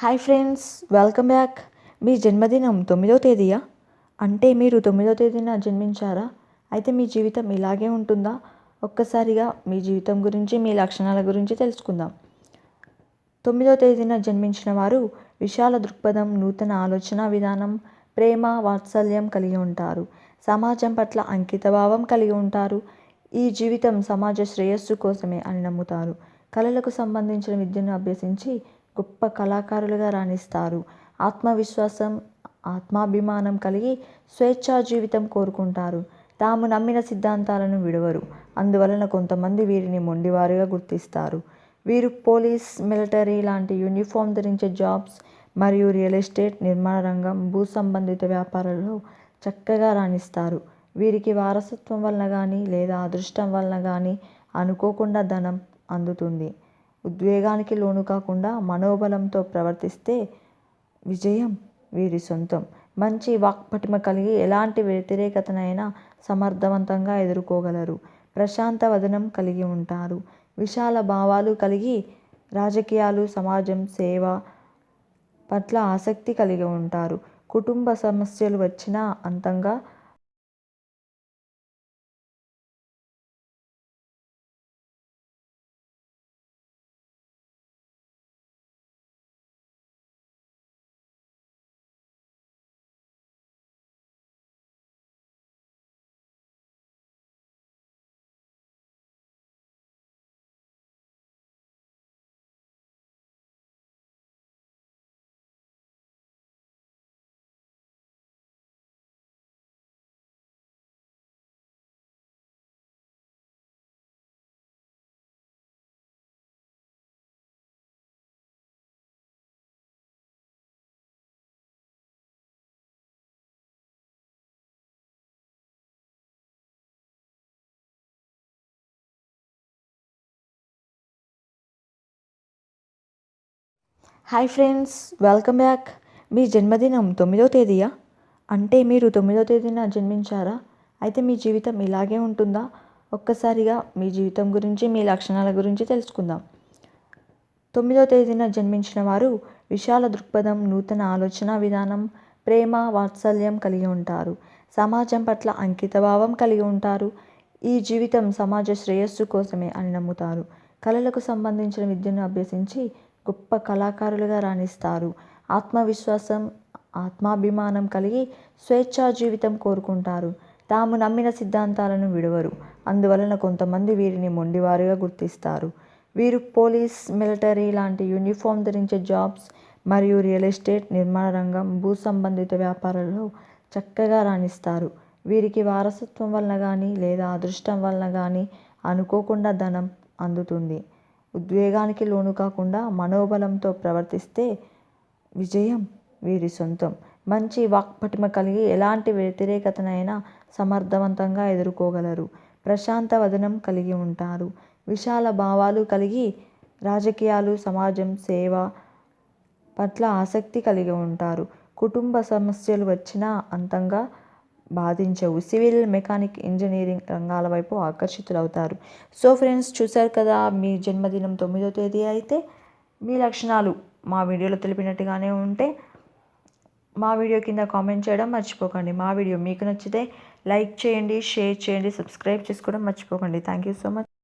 Hi friends welcome back. మీ జన్మదినం తొమ్మిదో తేదీయా? అంటే మీరు తొమ్మిదో తేదీన జన్మించారా? అయితే మీ జీవితం ఇలాగే ఉంటుందా? ఒక్కసారిగా మీ జీవితం గురించి మీ లక్షణాల గురించి తెలుసుకుందాం. తొమ్మిదో తేదీన జన్మించిన వారు విశాల దృక్పథం నూతన ఆలోచన విధానం ప్రేమ వాత్సల్యం కలిగి ఉంటారు. సమాజం పట్ల అంకితభావం కలిగి ఉంటారు. ఈ జీవితం సమాజ శ్రేయస్సు కోసమే అని నమ్ముతారు. కళలకు సంబంధించిన విద్యను అభ్యసించి గొప్ప కళాకారులుగా రాణిస్తారు. ఆత్మవిశ్వాసం ఆత్మాభిమానం కలిగి స్వేచ్ఛా జీవితం కోరుకుంటారు. తాము నమ్మిన సిద్ధాంతాలను విడవరు. అందువలన కొంతమంది వీరిని మొండివారుగా గుర్తిస్తారు. వీరు పోలీస్ మిలిటరీ లాంటి యూనిఫామ్ ధరించే జాబ్స్ మరియు రియల్ ఎస్టేట్ నిర్మాణ రంగం భూ సంబంధిత వ్యాపారాలలో చక్కగా రాణిస్తారు. వీరికి వారసత్వం వలన కానీ లేదా అదృష్టం వలన కానీ అనుకోకుండా ధనం అందుతుంది. ఉద్వేగానికి లోను కాకుండా మనోబలంతో ప్రవర్తిస్తే విజయం వీరి సొంతం. మంచి వాక్పటిమ కలిగి ఎలాంటి వ్యతిరేకతనైనా సమర్థవంతంగా ఎదుర్కోగలరు. ప్రశాంత వదనం కలిగి ఉంటారు. విశాల భావాలు కలిగి రాజకీయాలు సమాజం సేవ పట్ల ఆసక్తి కలిగి ఉంటారు. కుటుంబ సమస్యలు వచ్చినా అంతంగా హాయ్ ఫ్రెండ్స్ వెల్కమ్ బ్యాక్. మీ జన్మదినం తొమ్మిదో తేదీయా? అంటే మీరు తొమ్మిదో తేదీన జన్మించారా? అయితే మీ జీవితం ఇలాగే ఉంటుందా? ఒక్కసారిగా మీ జీవితం గురించి మీ లక్షణాల గురించి తెలుసుకుందాం. తొమ్మిదో తేదీన జన్మించిన వారు విశాల దృక్పథం నూతన ఆలోచన విధానం ప్రేమ వాత్సల్యం కలిగి ఉంటారు. సమాజం పట్ల అంకితభావం కలిగి ఉంటారు. ఈ జీవితం సమాజ శ్రేయస్సు కోసమే అని నమ్ముతారు. కళలకు సంబంధించిన విద్యను అభ్యసించి గొప్ప కళాకారులుగా రాణిస్తారు. ఆత్మవిశ్వాసం ఆత్మాభిమానం కలిగి స్వేచ్ఛా జీవితం కోరుకుంటారు. తాము నమ్మిన సిద్ధాంతాలను విడవరు. అందువలన కొంతమంది వీరిని మొండివారుగా గుర్తిస్తారు. వీరు పోలీస్ మిలిటరీ లాంటి యూనిఫామ్ ధరించే జాబ్స్ మరియు రియల్ ఎస్టేట్ నిర్మాణ రంగం భూ సంబంధిత వ్యాపారాలలో చక్కగా రాణిస్తారు. వీరికి వారసత్వం వలన కానీ లేదా అదృష్టం వలన కానీ అనుకోకుండా ధనం అందుతుంది. ఉద్వేగానికి లోను కాకుండా మనోబలంతో ప్రవర్తిస్తే విజయం వీరి సొంతం. మంచి వాక్పటిమ కలిగి ఎలాంటి వ్యతిరేకతనైనా సమర్థవంతంగా ఎదుర్కోగలరు. ప్రశాంత వదనం కలిగి ఉంటారు. విశాల భావాలు కలిగి రాజకీయాలు సమాజం సేవ పట్ల ఆసక్తి కలిగి ఉంటారు. కుటుంబ సమస్యలు వచ్చినా అంతంగా బాధించవు. సివిల్ మెకానిక్ ఇంజనీరింగ్ రంగాల వైపు ఆకర్షితులవుతారు. సో ఫ్రెండ్స్ చూశారు కదా మీ జన్మదినం తొమ్మిదో తేదీ అయితే మీ లక్షణాలు మా వీడియోలో తెలిపినట్టుగానే ఉంటే మా వీడియో కింద కామెంట్ చేయడం మర్చిపోకండి. మా వీడియో మీకు నచ్చితే లైక్ చేయండి షేర్ చేయండి సబ్స్క్రైబ్ చేసుకోవడం మర్చిపోకండి. Thank you so much.